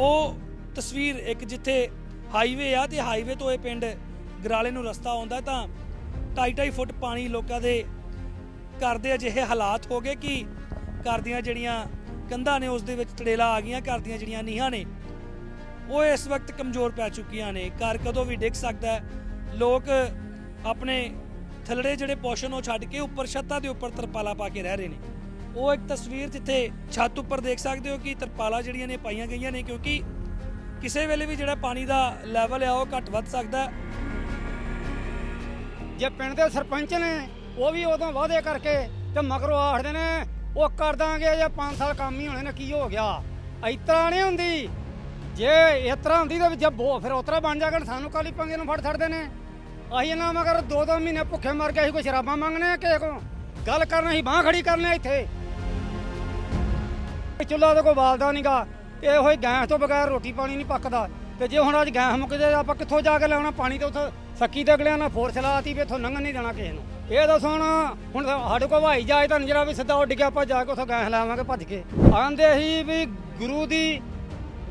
ਉਹ ਤਸਵੀਰ ਇੱਕ ਜਿੱਥੇ ਹਾਈਵੇ ਆ ਤੇ ਹਾਈਵੇ ਤੋਂ ਇਹ ਪਿੰਡ ਗਰਾਲੇ ਨੂੰ ਰਸਤਾ ਆਉਂਦਾ ਤਾਂ ਢਾਈ ਢਾਈ ਫੁੱਟ ਪਾਣੀ ਲੋਕਾਂ ਦੇ ਘਰ ਦੇ ਅਜਿਹੇ ਹਾਲਾਤ ਹੋ ਗਏ ਕਿ ਘਰ ਦੀਆਂ ਜਿਹੜੀਆਂ ਕੰਧਾਂ ਨੇ ਉਸ ਦੇ ਵਿੱਚ ਤੜੇਲਾ ਆ ਗਈਆਂ, ਘਰ ਦੀਆਂ ਜਿਹੜੀਆਂ ਨੀਹਾਂ ਨੇ, ਉਹ ਇਸ ਵਕਤ ਕਮਜ਼ੋਰ ਪੈ ਚੁੱਕੀਆਂ ਨੇ। ਘਰ ਕਦੋਂ ਵੀ ਡਿੱਗ ਸਕਦਾ ਹੈ? ਲੋਕ ਆਪਣੇ ਥੱਲੜੇ ਜਿਹੜੇ ਪੋਸ਼ਨ ਉਹ ਛੱਡ ਕੇ ਉੱਪਰ ਛੱਤਾਂ ਦੇ ਉੱਪਰ ਤਰਪਾਲਾ ਪਾ ਕੇ ਰਹਿ ਰਹੇ ਨੇ। ਉਹ ਇੱਕ ਤਸਵੀਰ ਜਿੱਥੇ ਛੱਤ ਉੱਪਰ ਦੇਖ ਸਕਦੇ ਹੋ ਕਿ ਤਰਪਾਲਾਂ ਜਿਹੜੀਆਂ ਨੇ ਪਾਈਆਂ ਗਈਆਂ ਨੇ, ਕਿਉਂਕਿ ਕਿਸੇ ਵੇਲੇ ਵੀ ਜਿਹੜਾ ਪਾਣੀ ਦਾ ਲੈਵਲ ਆ, ਉਹ ਘਟ ਵੱਧ ਸਕਦਾ। ਜੇ ਪਿੰਡ ਦੇ ਸਰਪੰਚ ਨੇ ਉਹ ਵੀ ਉਦੋਂ ਵਾਅਦੇ ਕਰਕੇ ਤੇ ਮਗਰੋਂ ਆਖਦੇ ਨੇ, ਉਹ ਕਰ ਦਾਂਗੇ, ਜੇ 5 ਸਾਲ ਕੰਮ ਹੀ ਹੋਣੇ ਨੇ, ਕੀ ਹੋ ਗਿਆ? ਇਸ ਨਹੀਂ ਹੁੰਦੀ। ਜੇ ਇਸ ਤਰ੍ਹਾਂ ਹੁੰਦੀ ਤਾਂ ਜੇ ਬੋ ਫਿਰ ਉਤਰਾ ਬਣ ਜਾਗਣ ਸਾਨੂੰ ਕਾਲੀ ਪੰਗੇ ਨੂੰ ਫੜ ਛੱਡਦੇ ਨੇ। ਅਸੀਂ ਇਹਨਾਂ ਮਗਰ ਦੋ ਦੋ ਮਹੀਨੇ ਭੁੱਖੇ ਮਰ ਗਏ ਸੀ ਕੋਈ ਸ਼ਰਾਬਾਂ ਮੰਗਣੇ ਆ ਕਿਸੇ ਕੋ ਗੱਲ ਕਰਨਾ ਸੀ ਬਾਹ ਖੜੀ ਕਰਨੇ ਇੱਥੇ। ਚੁੱਲ੍ਹਾ ਤੇ ਕੋਈ ਬਾਲਦਾ ਨਹੀਂਗਾ ਇਹੋ ਹੀ ਗੈਸ ਤੋਂ ਬਗੈਰ ਰੋਟੀ ਪਾਣੀ ਨਹੀਂ ਪੱਕਦਾ। ਤੇ ਜੇ ਹੁਣ ਅੱਜ ਗੈਸ ਮੁੱਕ ਜਾਏ ਆਪਾਂ ਕਿੱਥੋਂ ਜਾ ਕੇ ਲਿਆਉਣਾ? ਪਾਣੀ ਤੇ ਉੱਥੇ ਸੱਕੀ ਤੇ ਅਗਲਿਆਂ ਨਾਲ ਫੋਰਸ ਲਾਤੀ ਵੀ ਇੱਥੋਂ ਲੰਘਣ ਨਹੀਂ ਦੇਣਾ ਕਿਸੇ ਨੂੰ। ਇਹ ਦੱਸੋ ਹੁਣ ਹੁਣ ਸਾਡੇ ਕੋਲ ਹਵਾਈ ਜਹਾਜ਼ ਤਾਂ ਨੀ ਜਿਹੜਾ ਵੀ ਸਿੱਧਾ ਉੱਡ ਗਿਆ, ਆਪਾਂ ਜਾ ਕੇ ਉੱਥੋਂ ਗੈਸ ਲਾਵਾਂਗੇ, ਭੱਜ ਕੇ। ਆਂਦੇ ਸੀ ਵੀ ਗੁਰੂ ਦੀ,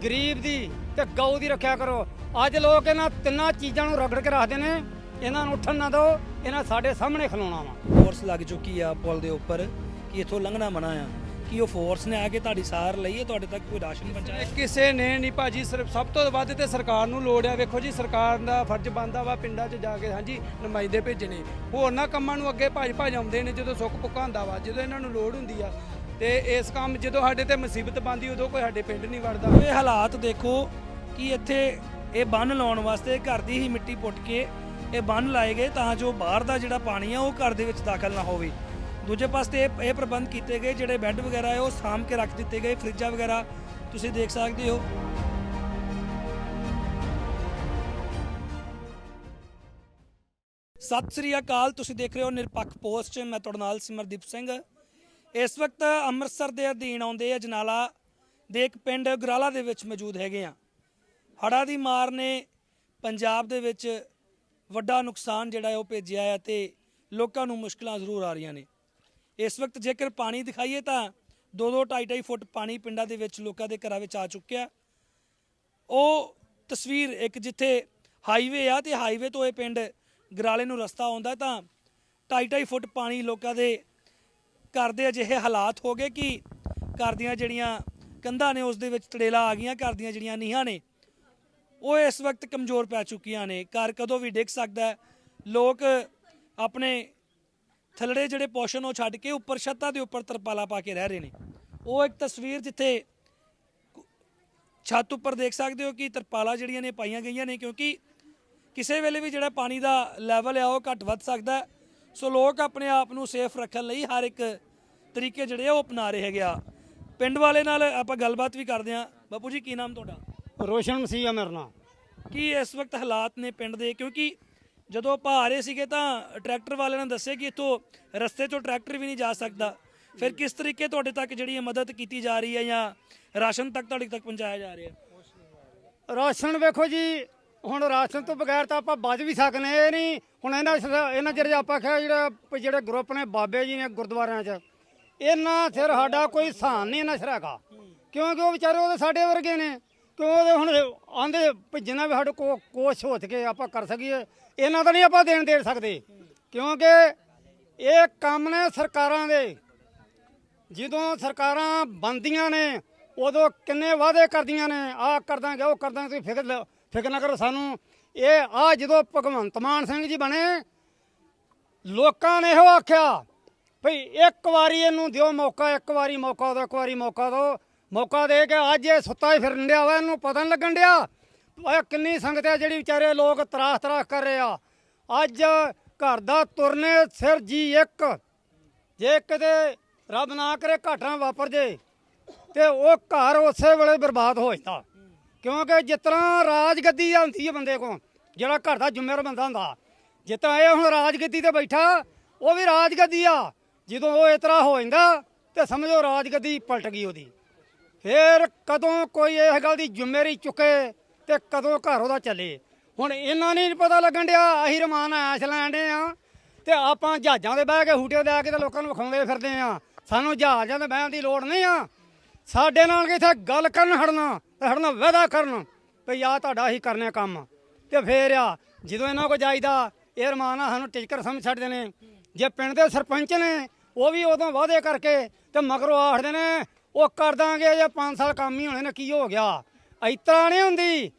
ਗਰੀਬ ਦੀ ਤੇ ਗਊ ਦੀ ਰੱਖਿਆ ਕਰੋ। ਅੱਜ ਲੋਕ ਇਹਨਾਂ ਤਿੰਨਾਂ ਚੀਜ਼ਾਂ ਨੂੰ ਰਗੜ ਕੇ ਰੱਖਦੇ ਨੇ। ਇਹਨਾਂ ਨੂੰ ਉੱਠਣ ਨਾ ਦਿਓ। ਇਹਨਾਂ ਸਾਡੇ ਸਾਹਮਣੇ ਖਲੋਣਾ ਵਾ। ਫੋਰਸ ਲੱਗ ਚੁੱਕੀ ਆ ਪੁਲ ਦੇ ਉੱਪਰ ਕਿ ਇੱਥੋਂ ਲੰਘਣਾ ਮਨਾ ਆ। ਕਿ ਉਹ ਫੋਰਸ ਨੇ ਆ ਕੇ ਤੁਹਾਡੀ ਸਾਰ ਲਈ ਹੈ ਤੁਹਾਡੇ ਤੱਕ ਕੋਈ ਰਾਸ਼ਨ ਪਹੁੰਚਾਇਆ? ਕਿਸੇ ਨੇ ਨਹੀਂ ਭਾਜੀ ਸਿਰਫ ਸਭ ਤੋਂ ਵੱਧ ਤੇ ਸਰਕਾਰ ਨੂੰ ਲੋੜ ਆ। ਵੇਖੋ ਜੀ ਸਰਕਾਰ ਦਾ ਫਰਜ਼ ਬਣਦਾ ਵਾ ਪਿੰਡਾਂ 'ਚ ਜਾ ਕੇ ਹਾਂਜੀ ਨੁਮਾਇੰਦੇ ਭੇਜਣੇ। ਹੋਰ ਨਾ ਕੰਮਾਂ ਨੂੰ ਅੱਗੇ ਭੱਜ ਭੱਜ ਆਉਂਦੇ ਨੇ ਜਦੋਂ ਸੁੱਖ ਪੁੱਕਾ ਹੁੰਦਾ ਵਾ ਜਦੋਂ ਇਹਨਾਂ ਨੂੰ ਲੋੜ ਹੁੰਦੀ ਆ। ਤੇ ਇਸ ਕੰਮ ਜਦੋਂ ਸਾਡੇ ਤੇ ਮੁਸੀਬਤ ਬੰਦੀ ਉਦੋਂ ਕੋਈ ਸਾਡੇ ਪਿੰਡ ਨਹੀਂ ਵੜਦਾ। ਇਹ ਹਾਲਾਤ ਦੇਖੋ ਕਿ ਇੱਥੇ ਇਹ ਬੰਨ ਲਾਉਣ ਵਾਸਤੇ ਘਰ ਦੀ ਹੀ ਮਿੱਟੀ ਪੁੱਟ ਕੇ ਇਹ ਬੰਨ ਲਾਏ ਗਏ ਤਾਂ ਜੋ ਬਾਹਰ ਦਾ ਜਿਹੜਾ ਪਾਣੀ ਆ ਉਹ ਘਰ ਦੇ ਵਿੱਚ ਦਾਖਲ ਨਾ ਹੋਵੇ। ਦੂਜੇ ਪਾਸੇ ਇਹ ਇਹ ਪ੍ਰਬੰਧ ਕੀਤੇ ਗਏ, ਜਿਹੜੇ ਬੈੱਡ ਵਗੈਰਾ ਹੈ, ਉਹ ਸਾਂਭ ਕੇ ਰੱਖ ਦਿੱਤੇ ਗਏ, ਫਰਿੱਜਾਂ ਵਗੈਰਾ। ਤੁਸੀਂ ਦੇਖ ਸਕਦੇ ਹੋ। ਸਤਿ ਸ੍ਰੀ ਅਕਾਲ, ਤੁਸੀਂ ਦੇਖ ਰਹੇ ਹੋ ਨਿਰਪੱਖ ਪੋਸਟ। ਮੈਂ ਤੁਹਾਡੇ ਨਾਲ ਸਿਮਰਦੀਪ ਸਿੰਘ। ਇਸ ਵਕਤ ਅੰਮ੍ਰਿਤਸਰ ਦੇ ਅਧੀਨ ਆਉਂਦੇ ਅਜਨਾਲਾ ਦੇ ਇੱਕ ਪਿੰਡ ਗੁਰਾਲਾ ਦੇ ਵਿੱਚ ਮੌਜੂਦ ਹੈਗੇ ਆ। ਹੜ੍ਹਾਂ ਦੀ ਮਾਰ ਨੇ ਪੰਜਾਬ ਦੇ ਵਿੱਚ ਵੱਡਾ ਨੁਕਸਾਨ ਜਿਹੜਾ ਉਹ ਭੇਜਿਆ ਹੈ ਤੇ ਲੋਕਾਂ ਨੂੰ ਮੁਸ਼ਕਲਾਂ ਜ਼ਰੂਰ ਆ ਰਹੀਆਂ ਨੇ। ਇਸ ਵਕਤ ਜੇਕਰ ਪਾਣੀ ਦਿਖਾਈਏ ਤਾਂ 2-2 2.5 ਫੁੱਟ ਪਾਣੀ ਪਿੰਡਾਂ ਦੇ ਵਿੱਚ ਲੋਕਾਂ ਦੇ ਘਰਾਂ ਵਿੱਚ ਆ ਚੁੱਕਿਆ। ਉਹ ਤਸਵੀਰ ਇੱਕ ਜਿੱਥੇ ਹਾਈਵੇ ਆ ਤੇ ਹਾਈਵੇ ਤੋਂ ਇਹ ਪਿੰਡ ਗਰਾਲੇ ਨੂੰ ਰਸਤਾ ਆਉਂਦਾ ਤਾਂ 2.5 ਫੁੱਟ ਪਾਣੀ ਲੋਕਾਂ ਦੇ ਘਰ ਦੇ ਅਜਿਹੇ ਹਾਲਾਤ ਹੋ ਗਏ ਕਿ ਘਰ ਦੀਆਂ ਜਿਹੜੀਆਂ ਕੰਧਾਂ ਨੇ ਉਸ ਦੇ ਵਿੱਚ ਤੜੇਲਾ ਆ ਗਈਆਂ, ਘਰ ਦੀਆਂ ਜਿਹੜੀਆਂ ਨੀਹਾਂ ਨੇ, ਉਹ ਇਸ ਵਕਤ ਕਮਜ਼ੋਰ ਪੈ ਚੁੱਕੀਆਂ ਨੇ। ਘਰ ਕਦੋਂ ਵੀ ਡਿੱਗ ਸਕਦਾ ਲੋਕ ਆਪਣੇ ਥੱਲੜੇ ਜਿਹੜੇ ਪੋਸ਼ਨ ਉਹ ਛੱਡ ਕੇ ਉੱਪਰ ਛੱਤਾਂ ਦੇ ਉੱਪਰ ਤਰਪਾਲਾ ਪਾ ਕੇ ਰਹਿ ਰਹੇ ਨੇ। ਉਹ ਇੱਕ ਤਸਵੀਰ ਜਿੱਥੇ ਛੱਤ ਉੱਪਰ ਦੇਖ ਸਕਦੇ ਹੋ ਕਿ ਤਰਪਾਲਾ ਜਿਹੜੀਆਂ ਨੇ ਪਾਈਆਂ ਗਈਆਂ ਨੇ ਕਿਉਂਕਿ ਕਿਸੇ ਵੇਲੇ ਵੀ ਜਿਹੜਾ ਪਾਣੀ ਦਾ ਲੈਵਲ ਆ ਉਹ ਘਟ ਵੱਧ ਸਕਦਾ। ਸੋ ਲੋਕ ਆਪਣੇ ਆਪ ਨੂੰ ਸੇਫ ਰੱਖਣ ਲਈ ਹਰ ਇੱਕ ਤਰੀਕੇ ਜਿਹੜੇ ਆ ਉਹ ਅਪਣਾ ਰਹੇ ਹੈਗੇ ਆ। ਪਿੰਡ ਵਾਲੇ ਨਾਲ ਆਪਾਂ ਗੱਲਬਾਤ ਵੀ ਕਰਦੇ ਆ ਬਾਪੂ ਜੀ ਕੀ ਨਾਮ ਤੁਹਾਡਾ? ਰੋਸ਼ਨ ਮਸੀਹ ਆ ਮੇਰਾ ਨਾਂ ਕੀ ਇਸ ਵਕਤ ਹਾਲਾਤ ਨੇ ਪਿੰਡ ਦੇ? ਕਿਉਂਕਿ ਜਦੋਂ ਆਪਾਂ ਆ ਰਹੇ ਸੀਗੇ ਤਾਂ ਟਰੈਕਟਰ ਵਾਲਿਆਂ ਨੇ ਦੱਸਿਆ ਕਿ ਇੱਥੋਂ ਰਸਤੇ ਤੋਂ ਟਰੈਕਟਰ ਵੀ ਨਹੀਂ ਜਾ ਸਕਦਾ। ਫਿਰ ਕਿਸ ਤਰੀਕੇ ਤੁਹਾਡੇ ਤੱਕ ਜਿਹੜੀ ਇਹ ਮਦਦ ਕੀਤੀ ਜਾ ਰਹੀ ਹੈ ਜਾਂ ਰਾਸ਼ਨ ਤੱਕ ਤੁਹਾਡੇ ਤੱਕ ਪਹੁੰਚਾਇਆ ਜਾ ਰਿਹਾ? ਰਾਸ਼ਨ ਵੇਖੋ ਜੀ, ਹੁਣ ਰਾਸ਼ਨ ਤੋਂ ਬਗੈਰ ਤਾਂ ਆਪਾਂ ਬਚ ਵੀ ਸਕਨੇ, ਇਹ ਨਹੀਂ, ਹੁਣ ਇਹਨਾਂ ਇਹਨਾਂ ਜਿਹੜੇ ਆਪਾਂ ਕਿਹਾ ਜਿਹੜਾ ਜਿਹੜੇ ਗਰੁੱਪ ਨੇ ਬਾਬੇ ਜੀ ਨੇ ਗੁਰਦੁਆਰਿਆਂ 'ਚ, ਇਹਨਾਂ ਸਿਰ ਸਾਡਾ ਕੋਈ ਸਾਨ ਨਹੀਂ ਇਹਨਾਂ ਸਿਰ ਹੈਗਾ। ਕਿਉਂਕਿ ਉਹ ਵਿਚਾਰੇ ਉਹਦੇ ਸਾਡੇ ਵਰਗੇ ਨੇ, ਕਿਉਂ ਉਹਦੇ ਹੁਣ ਆਂਦੇ ਜਿੰਨਾ ਵੀ ਸਾਡੇ ਕੋ ਕੋਸ਼ ਹੋ ਸਕੇ, ਆਪਾਂ ਕਰ ਸਕੀਏ। ਇਹਨਾਂ ਦਾ ਨਹੀਂ ਆਪਾਂ ਦੇਣ ਦੇ ਸਕਦੇ। ਕਿਉਂਕਿ ਇਹ ਕੰਮ ਨੇ ਸਰਕਾਰਾਂ ਦੇ। ਜਦੋਂ ਸਰਕਾਰਾਂ ਬੰਦੀਆਂ ਨੇ, ਉਦੋਂ ਕਿੰਨੇ ਵਾਅਦੇ ਕਰਦੀਆਂ ਨੇ। ਆਹ ਕਰ ਦਾਂਗੇ ਉਹ ਕਰ ਦਾਂਗੇ ਤੁਸੀਂ ਫਿਕਰ ਲ- ਫਿਕਰ ਨਾ ਕਰੋ ਸਾਨੂੰ। ਇਹ ਆ ਜਦੋਂ ਭਗਵੰਤ ਮਾਨ ਸਿੰਘ ਜੀ ਬਣੇ, ਲੋਕਾਂ ਨੇ ਇਹੋ ਆਖਿਆ ਭਈ ਇੱਕ ਵਾਰੀ ਇਹਨੂੰ ਦਿਓ ਮੌਕਾ, ਇੱਕ ਵਾਰੀ ਮੌਕਾ ਦਿਓ, ਇੱਕ ਵਾਰੀ ਮੌਕਾ ਦਿਓ। ਮੌਕਾ ਦੇ ਕੇ ਅੱਜ ਇਹ ਸੁੱਤਾ ਹੀ ਫਿਰਨ ਡਿਆ ਵਾ, ਇਹਨੂੰ ਪਤਾ ਨਹੀਂ ਲੱਗਣ ਡਿਆ। ਇਹ ਕਿੰਨੀ ਸੰਗਤ ਹੈ ਜਿਹੜੀ ਵਿਚਾਰੇ ਲੋਕ ਤਰਾਸ ਤਰਾਸ ਕਰ ਰਹੇ ਆ। ਅੱਜ ਘਰ ਦਾ ਤੁਰਨੇ ਸਿਰ ਜੀ ਇੱਕ। ਜੇ ਕਿਤੇ ਰੱਬ ਨਾ ਕਰੇ ਘਾਟਾਂ ਵਾਪਰ ਜੇ, ਤੇ ਉਹ ਘਰ ਉਸੇ ਵੇਲੇ ਬਰਬਾਦ ਹੋ ਜਾਂਦਾ। ਕਿਉਂਕਿ ਜਿਸ ਤਰ੍ਹਾਂ ਰਾਜਗੱਦੀ ਹੁੰਦੀ ਹੈ ਬੰਦੇ ਕੋਲ, ਜਿਹੜਾ ਘਰ ਦਾ ਜ਼ਿੰਮੇਵਾਰ ਬੰਦਾ ਹੁੰਦਾ, ਜਿਸ ਤਰ੍ਹਾਂ ਇਹ ਹੁਣ ਰਾਜਗੱਦੀ ਤੇ ਬੈਠਾ, ਉਹ ਵੀ ਰਾਜਗੱਦੀ ਆ। ਜਦੋਂ ਉਹ ਇਸ ਤਰ੍ਹਾਂ ਹੋ ਜਾਂਦਾ, ਤੇ ਸਮਝੋ ਰਾਜਗੱਦੀ ਪਲਟ ਗਈ ਉਹਦੀ। ਫਿਰ ਕਦੋਂ ਕੋਈ ਇਸ ਗੱਲ ਦੀ ਜ਼ਿੰਮੇਵਾਰੀ ਚੁੱਕੇ ਤੇ ਕਦੋਂ ਘਰ ਉਹਦਾ ਚੱਲੇ। ਹੁਣ ਇਹਨਾਂ ਨਹੀਂ ਪਤਾ ਲੱਗਣ ਡਿਆ, ਅਸੀਂ ਰਮਾਨ ਐਸ਼ ਲੈਣ ਡੇ ਆ ਤੇ ਆਪਾਂ ਜਹਾਜ਼ਾਂ ਦੇ ਬਹਿ ਕੇ ਹੂਟੇ ਦੇ ਕੇ ਤੇ ਲੋਕਾਂ ਨੂੰ ਵਿਖਾਉਂਦੇ ਫਿਰਦੇ ਆ। ਸਾਨੂੰ ਜਹਾਜ਼ਾਂ ਦੇ ਬਹਿਣ ਦੀ ਲੋੜ ਨਹੀਂ ਆ। ਸਾਡੇ ਨਾਲ ਕਿ ਗੱਲ ਕਰਨ ਹੜਨਾ ਤੇ ਹੜਨਾ ਵਾਅਦਾ ਕਰਨ ਵੀ ਆ ਤੁਹਾਡਾ ਹੀ ਕਰਨੇ ਕੰਮ। ਤੇ ਫੇਰ ਆ, ਜਦੋਂ ਇਹਨਾਂ ਕੋ ਜਾਈਦਾ, ਇਹ ਰਮਾਨਾ ਸਾਨੂੰ ਟਿਚਕਰ ਸਮਝ ਛੱਡਦੇ ਨੇ ਜੇ ਪਿੰਡ ਦੇ ਸਰਪੰਚ ਨੇ, ਉਹ ਵੀ ਉਦੋਂ ਵਾਅਦੇ ਕਰਕੇ ਤੇ ਮਗਰੋਂ ਆਖਦੇ ਨੇ, ਉਹ ਕਰ ਦਾਂਗੇ, ਜੇ 5 ਸਾਲ ਕੰਮ ਹੀ ਹੋਣੇ ਨੇ, ਕੀ ਹੋ ਗਿਆ? ਇਸ ਨਹੀਂ ਹੁੰਦੀ।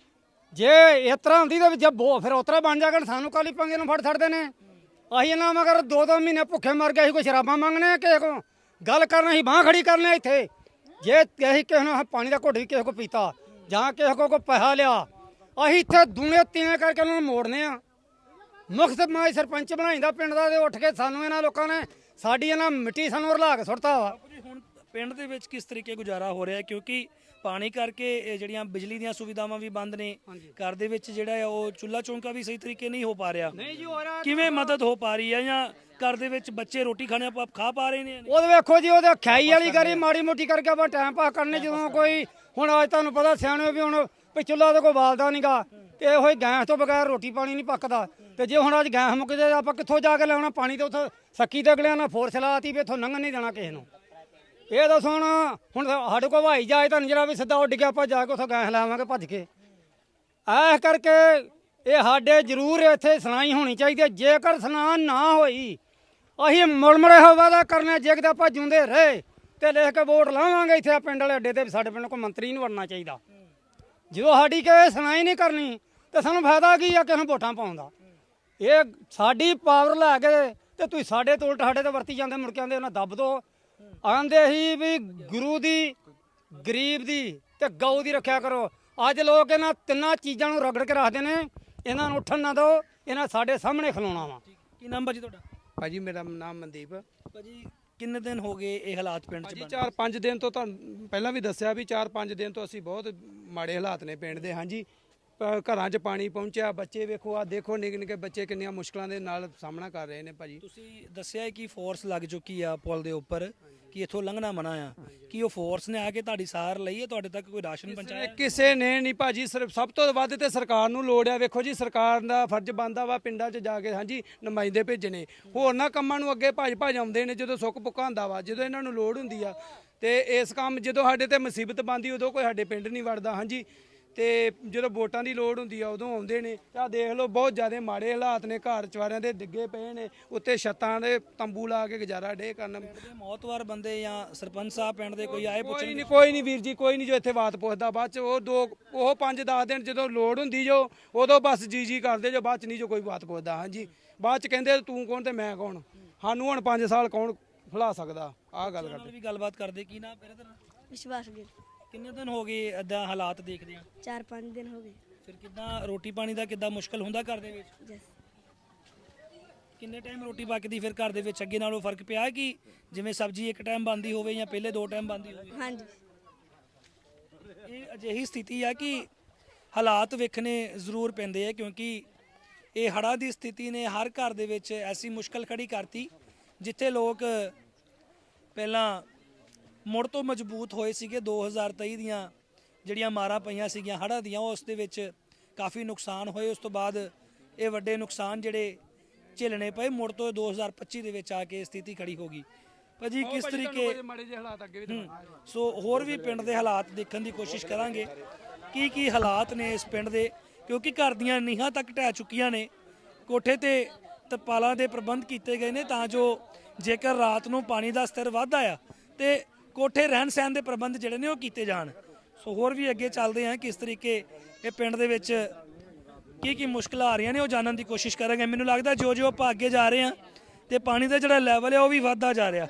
ਜੇ ਇਸ ਤਰ੍ਹਾਂ ਹੁੰਦੀ ਤਾਂ ਜੇ ਬੋ ਫਿਰ ਉਤਰਾ ਬਣ ਜਾਗਣ ਸਾਨੂੰ ਕਾਲੀ ਪੰਗੇ ਨੂੰ ਫੜ ਛੱਡਦੇ ਨੇ। ਅਸੀਂ ਇਹਨਾਂ ਮਗਰ ਦੋ ਦੋ ਮਹੀਨੇ ਭੁੱਖੇ ਮਰ ਗਏ ਸੀ, ਕੋਈ ਸ਼ਰਾਬਾਂ ਮੰਗਣੇ ਆ ਕਿਸੇ ਕੋ ਗੱਲ ਕਰਨਾ ਸੀ ਬਾਹ ਖੜੀ ਕਰਨੇ ਇੱਥੇ। ਜੇ ਅਸੀਂ ਕਿਸੇ ਨੂੰ ਪਾਣੀ ਦਾ ਘੁੱਟ ਵੀ ਕਿਸੇ ਕੋ ਪੀਤਾ, ਜਾਂ ਕਿਸੇ ਕੋ ਕੋ ਪੈਸਾ ਲਿਆ, ਅਸੀਂ ਇੱਥੇ ਦੂਨੇ ਤੀਨੇ ਕਰਕੇ ਉਹਨਾਂ ਨੂੰ ਮੋੜਨੇ ਆ। ਮੁਖਤ ਮਾਈ ਸਰਪੰਚ ਬਣਾਈਦਾ ਪਿੰਡ ਦਾ ਤੇ ਉੱਠ ਕੇ ਸਾਨੂੰ ਇਹਨਾਂ ਲੋਕਾਂ ਨੇ ਸਾਡੀ ਇਹਨਾਂ ਮਿੱਟੀ ਸਾਨੂੰ ਰਲਾ ਕੇ ਸੁੱਟਤਾ ਵਾ। ਹੁਣ ਪਿੰਡ ਦੇ ਵਿੱਚ ਕਿਸ ਤਰੀਕੇ ਗੁਜ਼ਾਰਾ ਹੋ ਰਿਹਾ? ਕਿਉਂਕਿ ਪਾਣੀ ਕਰਕੇ ਇਹ ਜਿਹੜੀਆਂ ਬਿਜਲੀ ਦੀਆਂ ਸੁਵਿਧਾਵਾਂ ਵੀ ਬੰਦ ਨੇ ਘਰ ਦੇ ਵਿੱਚ ਜਿਹੜਾ ਹੈ ਉਹ ਚੁੱਲਾ ਚੌਂਕਾ ਵੀ ਸਹੀ ਤਰੀਕੇ ਨਹੀਂ ਹੋ ਪਾ ਰਿਹਾ। ਜੀ ਕਿਵੇਂ ਮਦਦ ਹੋ ਪਾ ਰਹੀ ਹੈ ਜਾਂ ਘਰ ਦੇ ਵਿੱਚ ਬੱਚੇ ਰੋਟੀ ਖਾਣੇ ਖਾ ਪਾ ਰਹੇ ਨੇ? ਉਹਦੇ ਵੇਖੋ ਜੀ ਉਹਦੇ ਖਾਈ ਵਾਲੀ ਕਰੀ ਮਾੜੀ ਮੋਟੀ ਕਰਕੇ ਆਪਾਂ ਟਾਈਮ ਪਾਸ ਕਰਨੇ ਜਦੋਂ ਕੋਈ ਹੁਣ ਅੱਜ ਤੁਹਾਨੂੰ ਪਤਾ ਸਿਆਣੇ ਵੀ ਹੁਣ ਵੀ ਚੁੱਲ੍ਹਾ ਤੇ ਕੋਈ ਬਾਲਦਾ ਨਹੀਂਗਾ ਤੇ ਇਹੋ ਹੀ ਗੈਸ ਤੋਂ ਬਗੈਰ ਰੋਟੀ ਪਾਣੀ ਨਹੀਂ ਪੱਕਦਾ। ਤੇ ਜੇ ਹੁਣ ਅੱਜ ਗੈਸ ਮੁੱਕ ਜਾਏ ਆਪਾਂ ਕਿੱਥੋਂ ਜਾ ਕੇ ਲਿਆਉਣਾ? ਪਾਣੀ ਤੇ ਉੱਥੋਂ ਸੱਕੀ ਤੇ ਅਗਲਿਆਂ ਨਾਲ ਫੋਰਸ ਲਾਤੀ ਵੀ ਇੱਥੋਂ ਲੰਘਣ ਨਹੀਂ ਦੇਣਾ ਕਿਸੇ ਨੂੰ। ਇਹ ਦੱਸੋ ਹੁਣ ਹੁਣ ਸਾਡੇ ਕੋਲ ਹਵਾਈ ਜਹਾਜ਼ ਤਾਂ ਜਿਹੜਾ ਵੀ ਸਿੱਧਾ ਉੱਡ ਗਿਆ, ਆਪਾਂ ਜਾ ਕੇ ਉੱਥੋਂ ਗੈਸ ਲਾਵਾਂਗੇ, ਭੱਜ ਕੇ। ਐਸ ਕਰਕੇ ਇਹ ਸਾਡੇ ਜ਼ਰੂਰ ਇੱਥੇ ਸੁਣਾਈ ਹੋਣੀ ਚਾਹੀਦੀ ਹੈ। ਜੇਕਰ ਸੁਣਾ ਨਾ ਹੋਈ, ਅਸੀਂ ਮੁਰਮਰੇ ਹਵਾ ਦਾ ਕਰਨਾ ਜੇ ਕਿਤੇ ਆਪਾਂ ਜਿਉਂਦੇ ਰਹੇ ਤੇ ਲਿਖ ਕੇ ਵੋਟ ਲਾਵਾਂਗੇ ਇੱਥੇ ਪਿੰਡ ਵਾਲੇ ਅੱਡੇ ਤੇ ਵੀ ਸਾਡੇ ਪਿੰਡ ਕੋਈ ਮੰਤਰੀ ਨਹੀਂ ਵੜਨਾ ਚਾਹੀਦਾ। ਜਦੋਂ ਸਾਡੀ ਕਿਸੇ ਸੁਣਾਈ ਨਹੀਂ ਕਰਨੀ, ਤੇ ਸਾਨੂੰ ਫਾਇਦਾ ਕੀ ਆ ਕਿਸੇ ਨੂੰ ਵੋਟਾਂ ਪਾਉਣ ਦਾ? ਇਹ ਸਾਡੀ ਪਾਵਰ ਲੈ ਕੇ ਤੇ ਤੁਸੀਂ ਸਾਡੇ ਤੋਂ ਉਲਟ ਸਾਡੇ ਤੇ ਵਰਤੀ ਜਾਂਦੇ, ਮੁੜ ਕੇ ਆਂਦੇ ਉਹਨਾਂ ਦੱਬ ਦੋ। ਆਂਦੇ ਹੀ ਵੀ ਗੁਰੂ ਦੀ ਗਰੀਬ ਦੀ ਤੇ ਗਊ ਦੀ ਰੱਖਿਆ ਕਰੋ। ਅੱਜ ਲੋਕ ਇਹਨਾਂ ਤਿੰਨਾਂ ਚੀਜ਼ਾਂ ਨੂੰ ਰਗੜ ਕੇ ਰੱਖਦੇ ਨੇ। ਇਹਨਾਂ ਨੂੰ ਉੱਠਣ ਨਾ ਦਿਓ ਇਹਨਾਂ ਸਾਡੇ ਸਾਹਮਣੇ ਖਲੋਣਾ ਵਾ। ਕੀ ਨਾਮ ਭਾਜੀ ਤੁਹਾਡਾ? ਭਾਜੀ ਮੇਰਾ ਨਾਮ ਮਨਦੀਪ। ਭਾਜੀ ਕਿੰਨੇ ਦਿਨ ਹੋ ਗਏ ਇਹ ਹਾਲਾਤ ਪਿੰਡ 'ਚ ਭਾਜੀ ਬਣੇ 4-5 ਦਿਨ ਤੋਂ ਤੁਹਾਨੂੰ ਪਹਿਲਾਂ ਵੀ ਦੱਸਿਆ ਵੀ 4-5 ਦਿਨ ਤੋਂ ਅਸੀਂ ਬਹੁਤ ਮਾੜੇ ਹਾਲਾਤ ਨੇ ਪਿੰਡ ਦੇ। ਹਾਂਜੀ ਘਰਾਂ 'ਚ ਪਾਣੀ ਪਹੁੰਚਿਆ ਬੱਚੇ ਵੇਖੋ ਆ ਦੇਖੋ ਨਿੱਕੇ ਨਿੱਕੇ ਬੱਚੇ ਕਿੰਨੀਆਂ ਮੁਸ਼ਕਲਾਂ ਦੇ ਨਾਲ ਸਾਹਮਣਾ ਕਰ ਰਹੇ ਨੇ ਭਾਜੀ। ਤੁਸੀਂ ਦੱਸਿਆ ਹੈ ਕਿ ਫੋਰਸ ਲੱਗ ਚੁੱਕੀ ਆ ਪੁਲ ਦੇ ਉੱਪਰ ਕਿ ਇੱਥੋਂ ਲੰਘਣਾ ਮਨਾ ਆ। ਕੀ ਉਹ ਫੋਰਸ ਨੇ ਆ ਕੇ ਤੁਹਾਡੀ ਸਾਰ ਲਈ ਹੈ ਤੁਹਾਡੇ ਤੱਕ ਕੋਈ ਰਾਸ਼ਨ ਪਹੁੰਚਾਇਆ? ਕਿਸੇ ਨੇ ਨਹੀਂ ਭਾਜੀ ਸਿਰਫ ਸਭ ਤੋਂ ਵੱਧ ਤੇ ਸਰਕਾਰ ਨੂੰ ਲੋੜ ਆ। ਵੇਖੋ ਜੀ ਸਰਕਾਰ ਦਾ ਫਰਜ਼ ਬਣਦਾ ਵਾ ਪਿੰਡਾਂ 'ਚ ਜਾ ਕੇ ਹਾਂਜੀ ਨੁਮਾਇੰਦੇ ਭੇਜਣੇ। ਹੋਰ ਨਾ ਕੰਮਾਂ ਨੂੰ ਅੱਗੇ ਭੱਜ ਭੱਜ ਆਉਂਦੇ ਨੇ ਜਦੋਂ ਸੁੱਖ ਪੁੱਕਾ ਹੁੰਦਾ ਵਾ ਜਦੋਂ ਇਹਨਾਂ ਨੂੰ ਲੋੜ ਹੁੰਦੀ ਆ। ਤੇ ਇਸ ਕੰਮ ਜਦੋਂ ਸਾਡੇ ਤੇ ਮੁਸੀਬਤ ਬੰਦੀ ਉਦੋਂ ਕੋਈ ਸਾਡੇ ਪਿੰਡ ਨਹੀਂ ਵੜਦਾ ਹਾਂਜੀ। ਤੇ ਜਦੋਂ ਵੋਟਾਂ ਦੀ ਲੋੜ ਹੁੰਦੀ ਆ ਉਦੋਂ ਆਉਂਦੇ ਨੇ। ਆ ਦੇਖ ਲਓ ਬਹੁਤ ਜ਼ਿਆਦਾ ਮਾੜੇ ਹਾਲਾਤ ਨੇ। ਘਰ ਚਵਾਰਿਆਂ ਦੇ ਡਿੱਗੇ ਪਏ ਨੇ। ਉੱਤੇ ਛੱਤਾਂ ਦੇ ਤੰਬੂ ਲਾ ਕੇ ਗੁਜ਼ਾਰਾ ਡੇ ਕਰਨ। ਮੌਤਵਾਰ ਬੰਦੇ ਜਾਂ ਸਰਪੰਚ ਸਾਹਿਬ ਪਿੰਡ ਦੇ ਕੋਈ ਆਏ ਕੋਈ ਪੁੱਛਣ ਨਹੀਂ ਕੋਈ ਨਹੀਂ ਵੀਰ ਜੀ ਕੋਈ ਨਹੀਂ ਜੋ ਇੱਥੇ ਬਾਤ ਪੁੱਛਦਾ। ਬਾਅਦ ਚ ਉਹ ਦੋ ਉਹ 5-10 ਦਿਨ ਜਦੋਂ ਲੋੜ ਹੁੰਦੀ ਜੋ ਉਦੋਂ ਬਸ ਜੀ ਜੀ ਕਰਦੇ ਜੋ ਬਾਅਦ ਚ ਨਹੀਂ ਜੋ ਕੋਈ ਬਾਤ ਪੁੱਛਦਾ। ਹਾਂਜੀ। ਬਾਅਦ ਚ ਕਹਿੰਦੇ ਤੂੰ ਕੌਣ ਤੇ ਮੈਂ ਕੌਣ? ਸਾਨੂੰ ਹੁਣ 5 ਸਾਲ ਕੌਣ ਖਿਲਾ ਸਕਦਾ? ਆਹ ਗੱਲ ਕਰਦੇ। ਵੀ ਗੱਲਬਾਤ ਕਰਦੇ। ਕੀ ਨਾ ਵਿਸ਼ਵਾਸ ਗਿਰ ਕਿੰਨੇ ਦਿਨ ਹੋ ਗਏ ਏਦਾਂ ਹਾਲਾਤ ਦੇਖਦੇ ਆ? ਚਾਰ ਪੰਜ ਦਿਨ ਹੋ ਗਏ। ਫਿਰ ਕਿੱਦਾਂ ਰੋਟੀ ਪਾਣੀ ਦਾ ਕਿੱਦਾਂ ਮੁਸ਼ਕਲ ਹੁੰਦਾ ਘਰ ਦੇ ਵਿੱਚ? ਜਸ ਕਿੰਨੇ ਟਾਈਮ ਰੋਟੀ ਪੱਕਦੀ ਫਿਰ ਘਰ ਦੇ ਵਿੱਚ? ਅੱਗੇ ਨਾਲੋਂ ਫ਼ਰਕ ਪਿਆ ਕਿ ਜਿਵੇਂ ਸਬਜ਼ੀ ਇੱਕ ਟਾਈਮ ਬਣਦੀ ਹੋਵੇ ਜਾਂ ਪਹਿਲੇ ਦੋ ਟਾਈਮ ਬਣਦੀ ਹੋਵੇ? ਹਾਂਜੀ। ਇਹ ਅਜਿਹੀ ਸਥਿਤੀ ਆ ਕਿ ਹਾਲਾਤ ਵੇਖਣੇ ਜ਼ਰੂਰ ਪੈਂਦੇ ਆ ਕਿਉਂਕਿ ਇਹ ਹੜ੍ਹਾਂ ਦੀ ਸਥਿਤੀ ਨੇ ਹਰ ਘਰ ਦੇ ਵਿੱਚ ਐਸੀ ਮੁਸ਼ਕਲ ਖੜੀ ਕਰਤੀ ਜਿੱਥੇ ਲੋਕ ਪਹਿਲਾਂ ਮੁੜ ਤੋਂ ਮਜ਼ਬੂਤ ਹੋਏ ਸੀਗੇ 2023 ਦੀਆਂ ਜਿਹੜੀਆਂ ਮਾਰਾਂ ਪਈਆਂ ਸੀਗੀਆਂ ਹੜ੍ਹਾਂ ਦੀਆਂ ਉਸ ਦੇ ਵਿੱਚ ਕਾਫੀ ਨੁਕਸਾਨ ਹੋਏ। ਉਸ ਤੋਂ ਬਾਅਦ ਇਹ ਵੱਡੇ ਨੁਕਸਾਨ ਜਿਹੜੇ ਝੇਲਣੇ ਪਏ ਮੁੜ ਤੋਂ 2025 ਦੇ ਵਿੱਚ ਆ ਕੇ ਸਥਿਤੀ ਖੜੀ ਹੋ ਗਈ। ਭਾਜੀ ਕਿਸ ਤਰੀਕੇ ਮਾੜੇ ਜਿਹੇ ਹਾਲਾਤ ਅੱਗੇ ਵੀ ਦਿਖਾਉਣਾ। ਸੋ ਹੋਰ ਵੀ ਪਿੰਡ ਦੇ ਹਾਲਾਤ ਦੇਖਣ ਦੀ ਕੋਸ਼ਿਸ਼ ਕਰਾਂਗੇ। ਕੀ ਕੀ ਹਾਲਾਤ ਨੇ ਇਸ ਪਿੰਡ ਦੇ? ਕਿਉਂਕਿ ਘਰ ਦੀਆਂ ਨੀਹਾਂ ਤੱਕ ਢਹਿ ਚੁੱਕੀਆਂ ਨੇ। ਕੋਠੇ ਤੇ ਤਰਪਾਲਾਂ ਦੇ ਪ੍ਰਬੰਧ ਕੀਤੇ ਗਏ ਨੇ ਤਾਂ ਜੋ ਜੇਕਰ ਰਾਤ ਨੂੰ ਪਾਣੀ ਦਾ ਸਤਰ ਵੱਧ ਆਇਆ ਤੇ ਕੋਠੇ ਰਹਿਣ ਸਹਿਣ ਦੇ ਪ੍ਰਬੰਧ ਜਿਹੜੇ ਨੇ ਉਹ ਕੀਤੇ ਜਾਣ। ਸੋ ਹੋਰ ਵੀ ਅੱਗੇ ਚੱਲਦੇ ਹਾਂ ਕਿਸ ਤਰੀਕੇ ਇਹ ਪਿੰਡ ਦੇ ਵਿੱਚ ਕੀ ਕੀ ਮੁਸ਼ਕਲਾਂ ਆ ਰਹੀਆਂ ਨੇ ਉਹ ਜਾਣਨ ਦੀ ਕੋਸ਼ਿਸ਼ ਕਰਾਂਗੇ। ਮੈਨੂੰ ਲੱਗਦਾ ਜੋ ਜੋ ਆਪਾਂ ਅੱਗੇ ਜਾ ਰਹੇ ਹਾਂ ਤੇ ਪਾਣੀ ਦਾ ਜਿਹੜਾ ਲੈਵਲ ਹੈ ਉਹ ਵੀ ਵੱਧਦਾ ਜਾ ਰਿਹਾ।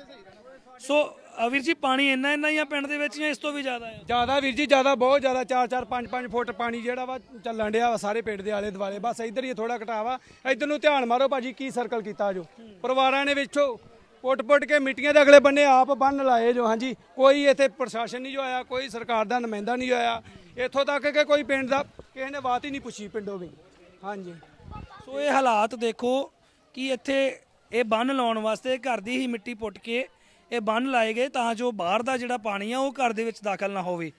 ਸੋ ਵੀਰ ਜੀ, ਪਾਣੀ ਇੰਨਾ ਇੰਨਾ ਹੀ ਆ ਪਿੰਡ ਦੇ ਵਿੱਚ ਜਾਂ ਇਸ ਤੋਂ ਵੀ ਜ਼ਿਆਦਾ ਹੈ ਜ਼ਿਆਦਾ ਵੀਰ ਜੀ, ਜ਼ਿਆਦਾ ਬਹੁਤ ਜ਼ਿਆਦਾ। 4-4 5-5 ਫੁੱਟ ਪਾਣੀ ਜਿਹੜਾ ਵਾ ਚੱਲਣ ਡਿਆ ਵਾ ਸਾਰੇ ਪਿੰਡ ਦੇ ਆਲੇ ਦੁਆਲੇ। ਬਸ ਇੱਧਰ ਹੀ ਥੋੜਾ ਘਟਾਵਾ। ਇੱਧਰ ਨੂੰ ਧਿਆਨ ਮਾਰੋ ਭਾਜੀ, ਕੀ ਸਰਕਲ ਕੀਤਾ ਜੋ। ਪਰਿਵਾਰਾਂ ਨੇ ਵਿੱਚੋਂ ਪੁੱਟ-ਪੁੱਟ ਕੇ ਮਿੱਟੀਆਂ ਦੇ ਅਗਲੇ ਬੰਨੇ ਆਪ ਬੰਨ ਲਾਏ ਜੋ, ਹਾਂਜੀ, ਕੋਈ ਇੱਥੇ ਪ੍ਰਸ਼ਾਸਨ ਨਹੀਂ ਜੋ ਆਇਆ, ਕੋਈ ਸਰਕਾਰ ਦਾ ਨੁਮਾਇੰਦਾ ਨਹੀਂ ਆਇਆ। ਇੱਥੋਂ ਤੱਕ ਕਿ ਕੋਈ ਪਿੰਡ ਦਾ ਕਿਸੇ ਨੇ ਬਾਤ ਹੀ ਨਹੀਂ ਪੁੱਛੀ ਪਿੰਡੋਂ ਵੀ। ਹਾਂਜੀ। ਸੋ ਇਹ ਹਾਲਾਤ ਦੇਖੋ ਕਿ ਇੱਥੇ ਇਹ ਬੰਨ ਲਾਉਣ ਵਾਸਤੇ ਘਰ ਦੀ ਹੀ ਮਿੱਟੀ ਪੁੱਟ ਕੇ ਇਹ ਬੰਨ ਲਾਏ ਗਏ ਤਾਂ ਜੋ ਬਾਹਰ ਦਾ ਜਿਹੜਾ ਪਾਣੀ ਆ ਉਹ ਘਰ ਦੇ ਵਿੱਚ ਦਾਖਲ ਨਾ ਹੋਵੇ।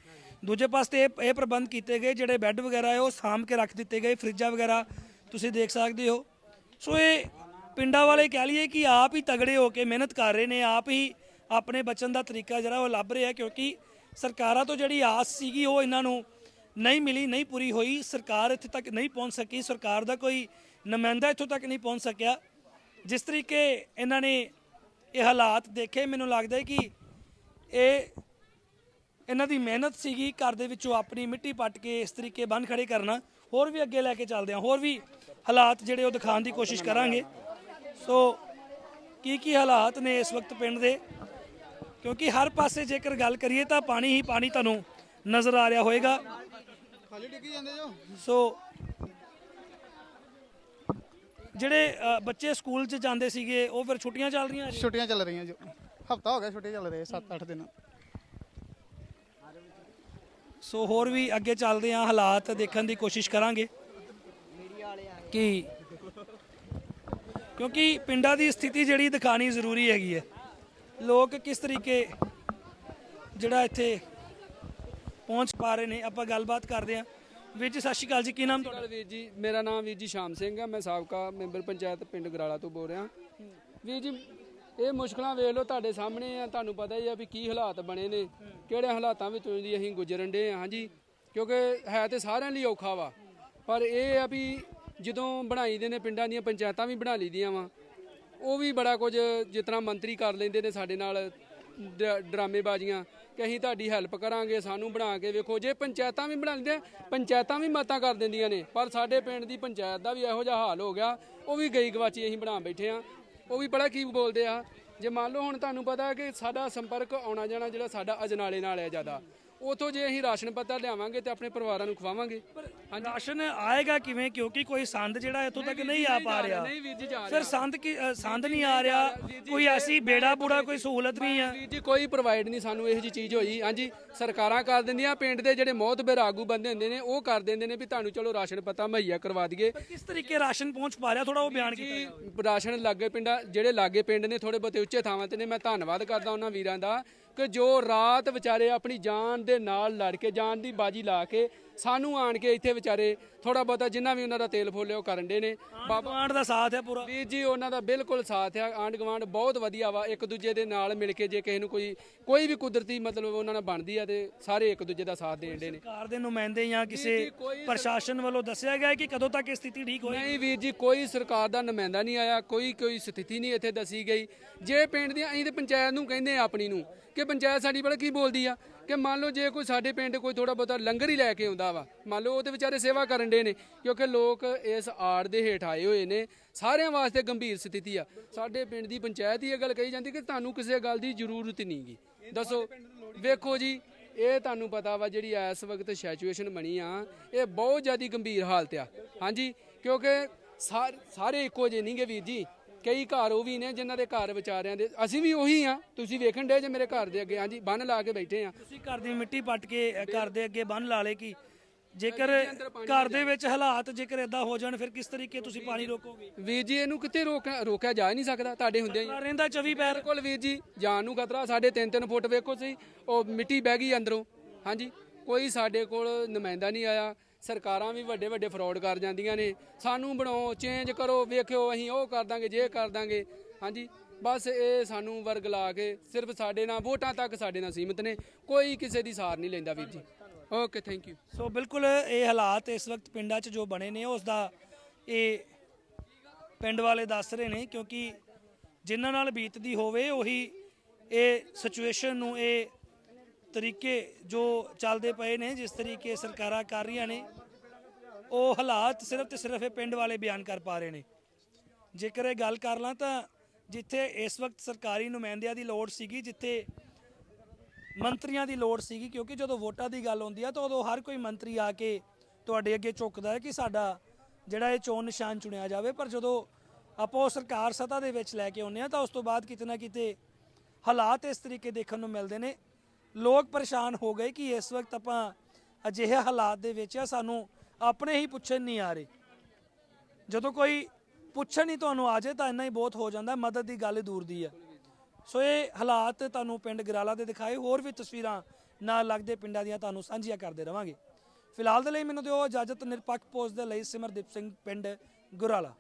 ਦੂਜੇ ਪਾਸੇ ਇਹ ਇਹ ਪ੍ਰਬੰਧ ਕੀਤੇ ਗਏ, ਜਿਹੜੇ ਬੈੱਡ ਵਗੈਰਾ ਹੈ ਉਹ ਸਾਂਭ ਕੇ ਰੱਖ ਦਿੱਤੇ ਗਏ, ਫਰਿੱਜਾਂ ਵਗੈਰਾ ਤੁਸੀਂ ਦੇਖ ਸਕਦੇ ਹੋ। ਸੋ ਇਹ ਪਿੰਡਾਂ ਵਾਲੇ ਕਹਿ ਲਈਏ ਕਿ ਆਪ ਹੀ ਤਗੜੇ ਹੋ ਕੇ ਮਿਹਨਤ ਕਰ ਰਹੇ ਨੇ, ਆਪ ਹੀ ਆਪਣੇ ਬਚਨ ਦਾ ਤਰੀਕਾ ਜਿਹੜਾ ਉਹ ਲੱਭ ਰਿਹਾ, ਕਿਉਂਕਿ ਸਰਕਾਰਾਂ ਤੋਂ ਜਿਹੜੀ ਆਸ ਸੀਗੀ ਉਹ ਇਹਨਾਂ ਨੂੰ ਨਹੀਂ ਮਿਲੀ, ਨਹੀਂ ਪੂਰੀ ਹੋਈ। ਸਰਕਾਰ ਇੱਥੇ ਤੱਕ ਨਹੀਂ ਪਹੁੰਚ ਸਕੀ, ਸਰਕਾਰ ਦਾ ਕੋਈ ਨੁਮਾਇੰਦਾ ਇੱਥੋਂ ਤੱਕ ਨਹੀਂ ਪਹੁੰਚ ਸਕਿਆ। ਜਿਸ ਤਰੀਕੇ ਇਹਨਾਂ ਨੇ ਇਹ ਹਾਲਾਤ ਦੇਖੇ, ਮੈਨੂੰ ਲੱਗਦਾ ਹੈ ਕਿ ਇਹ ਇਹਨਾਂ ਦੀ ਮਿਹਨਤ ਸੀਗੀ, ਘਰ ਦੇ ਵਿੱਚੋਂ ਆਪਣੀ ਮਿੱਟੀ ਪੱਟ ਕੇ ਇਸ ਤਰੀਕੇ ਬੰਨ ਖੜੇ ਕਰਨਾ। ਹੋਰ ਵੀ ਅੱਗੇ ਲੈ ਕੇ ਚੱਲਦੇ ਹਾਂ, ਹੋਰ ਵੀ ਹਾਲਾਤ ਜਿਹੜੇ ਉਹ ਦਿਖਾਉਣ ਦੀ ਕੋਸ਼ਿਸ਼ ਕਰਾਂਗੇ। ਸੋ ਕੀ ਕੀ ਹਾਲਾਤ ਨੇ ਇਸ ਵਕਤ ਪਿੰਡ ਦੇ? ਕਿਉਂਕਿ ਹਰ ਪਾਸੇ ਜੇਕਰ ਗੱਲ ਕਰੀਏ ਤਾਂ ਪਾਣੀ ਹੀ ਪਾਣੀ ਤੁਹਾਨੂੰ ਨਜ਼ਰ ਆ ਰਿਹਾ ਹੋਵੇਗਾ ਖਾਲੀ ਡਿੱਗੀ ਜਾਂਦੇ ਜੋ? ਸੋ ਜਿਹੜੇ ਅ, ਬੱਚੇ ਸਕੂਲ 'ਚ ਜਾਂਦੇ ਸੀਗੇ ਉਹ ਫਿਰ ਛੁੱਟੀਆਂ ਚੱਲ ਰਹੀਆਂ ਜੀ? ਛੁੱਟੀਆਂ ਚੱਲ ਰਹੀਆਂ ਜੋ। ਹਫਤਾ ਹੋ ਗਿਆ ਛੁੱਟੀਆਂ ਚੱਲ ਰਹੀਆਂ 7-8 ਦਿਨ। ਸੋ ਹੋਰ ਵੀ ਅੱਗੇ ਚੱਲਦੇ ਹਾਂ ਹਾਲਾਤ ਦੇਖਣ ਦੀ ਕੋਸ਼ਿਸ਼ ਕਰਾਂਗੇ ਕਿ ਕਿਉਂਕਿ ਪਿੰਡਾਂ ਦੀ ਸਥਿਤੀ ਜਿਹੜੀ ਦਿਖਾਣੀ ਜ਼ਰੂਰੀ ਹੈਗੀ ਹੈ। ਲੋਕ ਕਿਸ ਤਰੀਕੇ ਜਿਹੜਾ ਇੱਥੇ ਪਹੁੰਚ ਪਾ ਰਹੇ ਨੇ, ਆਪਾਂ ਗੱਲਬਾਤ ਕਰਦੇ ਹਾਂ। ਵੀਰ ਜੀ, ਸਤਿ ਸ਼੍ਰੀ ਅਕਾਲ ਜੀ, ਕੀ ਨਾਮ ਤੁਹਾਡਾ? ਤੁਹਾਡਾ ਵੀਰ ਜੀ, ਮੇਰਾ ਨਾਮ ਵੀਰ ਜੀ ਸ਼ਾਮ ਸਿੰਘ ਹੈ, ਮੈਂ ਸਾਬਕਾ ਮੈਂਬਰ ਪੰਚਾਇਤ ਪਿੰਡ ਗਰਾਲਾ ਤੋਂ ਬੋਲ ਰਿਹਾ। ਵੀਰ ਜੀ, ਇਹ ਮੁਸ਼ਕਲਾਂ ਵੇਖ ਲਓ ਤੁਹਾਡੇ ਸਾਹਮਣੇ ਆ, ਤੁਹਾਨੂੰ ਪਤਾ ਹੀ ਆ ਵੀ ਕੀ ਹਾਲਾਤ ਬਣੇ ਨੇ ਕਿਹੜੇ ਹਾਲਾਤਾਂ ਵਿੱਚੋਂ ਦੀ ਅਸੀਂ ਗੁਜ਼ਰਨ ਦੇ ਆ, ਹਾਂਜੀ। ਕਿਉਂਕਿ ਹੈ ਤੇ ਸਾਰਿਆਂ ਲਈ ਔਖਾ ਵਾ, ਪਰ ਇਹ ਆ ਵੀ ਜਦੋਂ ਬਣਾਈ ਦੇ ਨੇ, ਪਿੰਡਾਂ ਦੀਆਂ ਪੰਚਾਇਤਾਂ ਵੀ ਬਣਾ ਲਈਆਂ ਵਾ। ਉਹ ਵੀ ਬੜਾ ਕੁਝ ਜਿਸ ਤਰ੍ਹਾਂ ਮੰਤਰੀ ਕਰ ਲੈਂਦੇ ਨੇ ਸਾਡੇ ਨਾਲ, ਡ- ਡਰਾਮੇਬਾਜ਼ੀਆਂ ਕਿ ਅਸੀਂ ਤੁਹਾਡੀ ਹੈਲਪ ਕਰਾਂਗੇ, ਸਾਨੂੰ ਬਣਾ ਕੇ ਵੇਖੋ। ਜੇ ਪੰਚਾਇਤਾਂ ਵੀ ਬਣਾ ਲੈਂਦੇ, ਪੰਚਾਇਤਾਂ ਵੀ ਮਤਾਂ ਕਰ ਦਿੰਦੀਆਂ ਨੇ, ਪਰ ਸਾਡੇ ਪਿੰਡ ਦੀ ਪੰਚਾਇਤ ਦਾ ਵੀ ਇਹੋ ਜਿਹਾ ਹਾਲ ਹੋ ਗਿਆ। ਉਹ ਵੀ ਗਈ ਗਵਾਚੀ ਅਸੀਂ ਬਣਾ ਬੈਠੇ ਆ। ਉਹ ਵੀ ਬੜਾ ਕੀ ਬੋਲਦੇ ਆ। ਜੇ ਮੰਨ ਲਓ ਹੁਣ ਤੁਹਾਨੂੰ ਪਤਾ ਕਿ ਸਾਡਾ ਸੰਪਰਕ ਆਉਣਾ ਜਾਣਾ ਜਿਹੜਾ ਸਾਡਾ ਅਜਨਾਲੇ ਨਾਲ ਹੈ ਜ਼ਿਆਦਾ ਉਥੋਂ ਜੇ ਅਸੀਂ ਰਾਸ਼ਨ ਪੱਤਾ ਲਿਆਵਾਂਗੇ ਤੇ ਆਪਣੇ ਪਰਿਵਾਰਾਂ ਨੂੰ ਖਵਾਵਾਂਗੇ। ਰਾਸ਼ਨ ਆਏਗਾ ਕਿਵੇਂ? ਕਿਉਂਕਿ ਕੋਈ ਸੰਦ ਜਿਹੜਾ ਇੱਥੋਂ ਤੱਕ ਨਹੀਂ ਆ ਪਾ ਰਿਹਾ। ਨਹੀਂ ਵੀਰ ਜੀ ਜਾ ਫਿਰ ਸੰਦ ਕੀ ਸੰਦ ਨਹੀਂ ਆ ਰਿਹਾ। ਕੋਈ ਐਸੀ ਬੇੜਾ ਬੂੜਾ ਕੋਈ ਸਹੂਲਤ ਨਹੀਂ ਆ। ਵੀਰ ਜੀ ਕੋਈ ਪ੍ਰੋਵਾਈਡ ਨਹੀਂ ਸਾਨੂੰ ਇਹੋ ਜੀ ਚੀਜ਼ ਹੋਈ। ਹਾਂਜੀ ਸਰਕਾਰਾਂ ਕਰ ਦਿੰਦੀਆਂ ਪਿੰਡ ਦੇ ਜਿਹੜੇ ਮੋਹਤਬਰ ਆਗੂ ਬੰਦੇ ਹੁੰਦੇ ਨੇ ਉਹ ਕਰ ਦਿੰਦੇ ਨੇ ਵੀ ਤੁਹਾਨੂੰ ਚਲੋ ਰਾਸ਼ਨ ਪਤਾ ਮੁਹੱਈਆ ਕਰਵਾ ਦਈਏ। ਕਿਸ ਤਰੀਕੇ ਰਾਸ਼ਨ ਪਹੁੰਚ ਪਾ ਰਿਹਾ? ਥੋੜਾ ਉਹ ਬਿਆਨ ਕੀਤਾ। ਰਾਸ਼ਨ ਲਾਗੇ ਪਿੰਡਾਂ ਜਿਹੜੇ ਲਾਗੇ ਪਿੰਡ ਨੇ ਥੋੜੇ ਬਹੁਤੇ ਉੱਚੇ ਥਾਵਾਂ ਤੇ ਨੇ ਮੈਂ ਧੰਨਵਾਦ ਕਰਦਾ ਉਹਨਾਂ ਵੀਰਾਂ ਦਾ। ਕਿ ਜੋ ਰਾਤ ਵਿਚਾਰੇ ਆਪਣੀ ਜਾਨ ਦੇ ਨਾਲ ਲੜ ਕੇ, ਜਾਨ ਦੀ ਬਾਜੀ ਲਾ ਕੇ ਸਾਨੂੰ ਆਣ ਕੇ ਇੱਥੇ ਵਿਚਾਰੇ ਥੋੜਾ ਬਹੁਤਾ ਜਿੰਨਾ ਵੀ ਉਹਨਾਂ ਦਾ ਤੇਲ ਫੋਲੇ ਉਹ ਕਰਨ ਦੇ ਨੇ। ਬਾਬਾ ਗਵਾਂਡ ਦਾ ਸਾਥ ਹੈ ਪੂਰਾ। ਵੀਰ ਜੀ ਉਹਨਾਂ ਦਾ ਬਿਲਕੁਲ ਸਾਥ ਆ ਆਂਡ ਗਵਾਂਡ ਬਹੁਤ ਵਧੀਆ ਵਾ ਇੱਕ ਦੂਜੇ ਦੇ ਨਾਲ ਮਿਲ ਕੇ ਜੇ ਕਿਸੇ ਨੂੰ ਕੋਈ ਕੋਈ ਵੀ ਕੁਦਰਤੀ ਮਤਲਬ ਉਹਨਾਂ ਨਾਲ ਬਣਦੀ ਆ ਤੇ ਸਾਰੇ ਇੱਕ ਦੂਜੇ ਦਾ ਸਾਥ ਦੇਣ ਦੇ ਨੇ। ਸਰਕਾਰ ਦੇ ਨੁਮਾਇੰਦੇ ਜਾਂ ਕਿਸੇ ਪ੍ਰਸ਼ਾਸਨ ਵੱਲੋਂ ਦੱਸਿਆ ਗਿਆ ਹੈ ਕਿ ਕਦੋਂ ਤੱਕ ਇਹ ਸਥਿਤੀ ਠੀਕ ਹੋਏਗੀ? ਨਹੀਂ ਵੀਰ ਜੀ ਕੋਈ ਸਰਕਾਰ ਦਾ ਨੁਮਾਇੰਦਾ ਨਹੀਂ ਆਇਆ ਕੋਈ ਕੋਈ ਸਥਿਤੀ ਨਹੀਂ ਇੱਥੇ ਦੱਸੀ ਗਈ। ਜੇ ਪਿੰਡ ਦੀਆਂ ਅਸੀਂ ਤੇ ਪੰਚਾਇਤ ਨੂੰ ਕਹਿੰਦੇ ਆ ਆਪਣੀ ਨੂੰ ਕਿ ਪੰਚਾਇਤ ਸਾਡੀ ਬੜਾ ਕੀ ਬੋਲਦੀ ਆ? ਕਿ ਮੰਨ ਲਓ ਜੇ ਕੋਈ ਸਾਡੇ ਪਿੰਡ ਕੋਈ ਥੋੜਾ ਬਹੁਤਾ ਲੰਗਰ ਹੀ ਲੈ ਕੇ ਆਉਂਦਾ ਵਾ, ਮੰਨ ਲਓ ਉਹ ਤੇ ਵਿਚਾਰੇ ਸੇਵਾ ਕਰਨ ਦੇ ਨੇ, ਕਿਉਂਕਿ ਲੋਕ ਇਸ ਆੜ ਦੇ ਹੇਠ ਆਏ ਹੋਏ ਨੇ, ਸਾਰਿਆਂ ਵਾਸਤੇ ਗੰਭੀਰ ਸਥਿਤੀ ਆ। ਸਾਡੇ ਪਿੰਡ ਦੀ ਪੰਚਾਇਤ ਹੀ ਇਹ ਗੱਲ ਕਹੀ ਜਾਂਦੀ ਕਿ ਤੁਹਾਨੂੰ ਕਿਸੇ ਗੱਲ ਦੀ ਜ਼ਰੂਰਤ ਹੀ ਨਹੀਂਗੀ। ਦੱਸੋ, ਵੇਖੋ ਜੀ, ਇਹ ਤੁਹਾਨੂੰ ਪਤਾ ਵਾ ਜਿਹੜੀ ਇਸ ਵਕਤ ਸਿਚੁਏਸ਼ਨ ਬਣੀ ਆ, ਇਹ ਬਹੁਤ ਜ਼ਿਆਦਾ ਗੰਭੀਰ ਹਾਲਤ ਆ। ਹਾਂਜੀ, ਕਿਉਂਕਿ ਸਾਰ- ਸਾਰੇ ਇੱਕੋ ਜਿਹੇ ਨਹੀਂਗੇ ਵੀਰ ਜੀ। ਕਈ ਘਰ ਉਹ ਵੀ ਨੇ ਜਿਨ੍ਹਾਂ ਦੇ ਘਰ ਵਿਚਾਰਿਆਂ ਦੇ ਅਸੀਂ ਵੀ ਉਹੀ ਆ ਤੁਸੀਂ ਵੇਖਣ ਦੇ ਜੇ ਮੇਰੇ ਘਰ ਦੇ ਅੱਗੇ। ਹਾਂਜੀ ਬੰਨ ਲਾ ਕੇ ਬੈਠੇ ਆ ਤੁਸੀਂ ਘਰ ਦੀ ਮਿੱਟੀ ਪੱਟ ਕੇ ਘਰ ਦੇ ਅੱਗੇ ਬੰਨ ਲਾ ਲੇ ਕਿ? ਜੇਕਰ ਘਰ ਦੇ ਵਿੱਚ ਹਾਲਾਤ ਜੇਕਰ ਇਦਾਂ ਹੋ ਜਾਣ ਫਿਰ ਕਿਸ ਤਰੀਕੇ ਤੁਸੀਂ ਪਾਣੀ ਰੋਕੋਗੇ? ਵੀਰ ਜੀ ਇਹਨੂੰ ਕਿੱਥੇ ਰੋਕਿਆ ਰੋਕਿਆ ਜਾ ਹੀ ਨਹੀਂ ਸਕਦਾ। ਤੁਹਾਡੇ ਹੁੰਦਿਆਂ ਹੀ ਰਹਿੰਦਾ 24 ਪੈਰ। ਬਿਲਕੁਲ ਵੀਰ ਜੀ ਜਾਨ ਨੂੰ ਖਤਰਾ। ਸਾਡੇ 3-3 ਫੁੱਟ ਵੇਖੋ ਸਹੀ ਉਹ ਮਿੱਟੀ ਬਹਿ ਗਈ ਅੰਦਰੋਂ। ਹਾਂਜੀ ਕੋਈ ਸਾਡੇ ਕੋਲ ਨੁਮਾਇੰਦਾ ਨਹੀਂ ਆਇਆ। ਸਰਕਾਰਾਂ ਵੀ ਵੱਡੇ ਵੱਡੇ ਫਰਾਡ ਕਰ ਜਾਂਦੀਆਂ ਨੇ। ਸਾਨੂੰ ਬਣਾਓ ਚੇਂਜ ਕਰੋ, ਵੇਖਿਓ, ਅਸੀਂ ਉਹ ਕਰ ਦਾਂਗੇ, ਜੇ ਕਰ ਦਾਂਗੇ। ਹਾਂਜੀ, ਬਸ ਇਹ ਸਾਨੂੰ ਵਰਗ ਲਾ ਕੇ ਸਿਰਫ ਸਾਡੇ ਨਾਲ, ਵੋਟਾਂ ਤੱਕ ਸਾਡੇ ਨਾਲ ਸੀਮਿਤ ਨੇ। ਕੋਈ ਕਿਸੇ ਦੀ ਸਾਰ ਨਹੀਂ ਲੈਂਦਾ ਵੀਰ ਜੀ। ਓਕੇ ਥੈਂਕ ਯੂ ਸੋ ਬਿਲਕੁਲ ਇਹ ਹਾਲਾਤ ਇਸ ਵਕਤ ਪਿੰਡਾਂ 'ਚ ਜੋ ਬਣੇ ਨੇ, ਉਸ ਦਾ ਇਹ ਪਿੰਡ ਵਾਲੇ ਦੱਸ ਰਹੇ ਨੇ, ਕਿਉਂਕਿ ਜਿਨ੍ਹਾਂ ਨਾਲ ਬੀਤਦੀ ਹੋਵੇ, ਉਹੀ ਇਹ ਸਿਚੁਏਸ਼ਨ ਨੂੰ, ਇਹ ਤਰੀਕੇ ਜੋ ਚੱਲਦੇ ਪਏ ਨੇ, ਜਿਸ ਤਰੀਕੇ ਸਰਕਾਰਾਂ ਕਰ ਰਹੀਆਂ ਨੇ, ਉਹ ਹਾਲਾਤ ਸਿਰਫ ਤੇ ਸਿਰਫ ਇਹ ਪਿੰਡ ਵਾਲੇ ਬਿਆਨ ਕਰ ਪਾ ਰਹੇ ਨੇ। ਜੇਕਰ ਇਹ ਗੱਲ ਕਰ ਲਾਂ ਤਾਂ ਜਿੱਥੇ ਇਸ ਵਕਤ ਸਰਕਾਰੀ ਨੁਮਾਇੰਦਿਆਂ ਦੀ ਲੋੜ ਸੀਗੀ, ਜਿੱਥੇ ਮੰਤਰੀਆਂ ਦੀ ਲੋੜ ਸੀਗੀ, ਕਿਉਂਕਿ ਜਦੋਂ ਵੋਟਾਂ ਦੀ ਗੱਲ ਹੁੰਦੀ ਆ, ਤਾਂ ਉਦੋਂ ਹਰ ਕੋਈ ਮੰਤਰੀ ਆ ਕੇ ਤੁਹਾਡੇ ਅੱਗੇ ਝੁਕਦਾ ਹੈ ਕਿ ਸਾਡਾ ਜਿਹੜਾ ਇਹ ਚੋਣ ਨਿਸ਼ਾਨ ਚੁਣਿਆ ਜਾਵੇ। ਪਰ ਜਦੋਂ ਆਪਾਂ ਉਹ ਸਰਕਾਰ ਸੱਤਾ ਦੇ ਵਿੱਚ ਲੈ ਕੇ ਆਉਂਦੇ ਆ, ਤਾਂ ਉਸ ਤੋਂ ਬਾਅਦ ਕਿਤੇ ਨਾ ਕਿਤੇ ਹਾਲਾਤ ਇਸ ਤਰੀਕੇ ਦੇਖਣ ਨੂੰ ਮਿਲਦੇ ਨੇ। ਲੋਕ ਪਰੇਸ਼ਾਨ ਹੋ ਗਏ ਕਿ ਇਸ ਵਕਤ ਆਪਾਂ ਅਜਿਹੇ ਹਾਲਾਤ ਦੇ ਵਿੱਚ ਆ, ਸਾਨੂੰ ਆਪਣੇ ਹੀ ਪੁੱਛਣ ਨਹੀਂ ਆ ਰਹੇ। ਜਦੋਂ ਕੋਈ ਪੁੱਛਣ ਹੀ ਤੁਹਾਨੂੰ ਆ ਜਾਏ ਤਾਂ ਇੰਨਾ ਹੀ ਬਹੁਤ ਹੋ ਜਾਂਦਾ, ਮਦਦ ਦੀ ਗੱਲ ਦੂਰ ਦੀ ਆ। ਸੋ ਇਹ ਹਾਲਾਤ ਤੁਹਾਨੂੰ ਪਿੰਡ ਗਰਾਲਾ ਦੇ ਦਿਖਾਏ, ਹੋਰ ਵੀ ਤਸਵੀਰਾਂ ਨਾਲ ਲੱਗਦੇ ਪਿੰਡਾਂ ਦੀਆਂ ਤੁਹਾਨੂੰ ਸਾਂਝੀਆਂ ਕਰਦੇ ਰਵਾਂਗੇ। ਫਿਲਹਾਲ ਦੇ ਲਈ ਮੈਨੂੰ ਦਿਓ ਇਜਾਜ਼ਤ, ਨਿਰਪੱਖ ਪੋਸਟ ਦੇ ਲਈ ਸਿਮਰਦੀਪ ਸਿੰਘ, ਪਿੰਡ ਗੁਰਾਲਾ।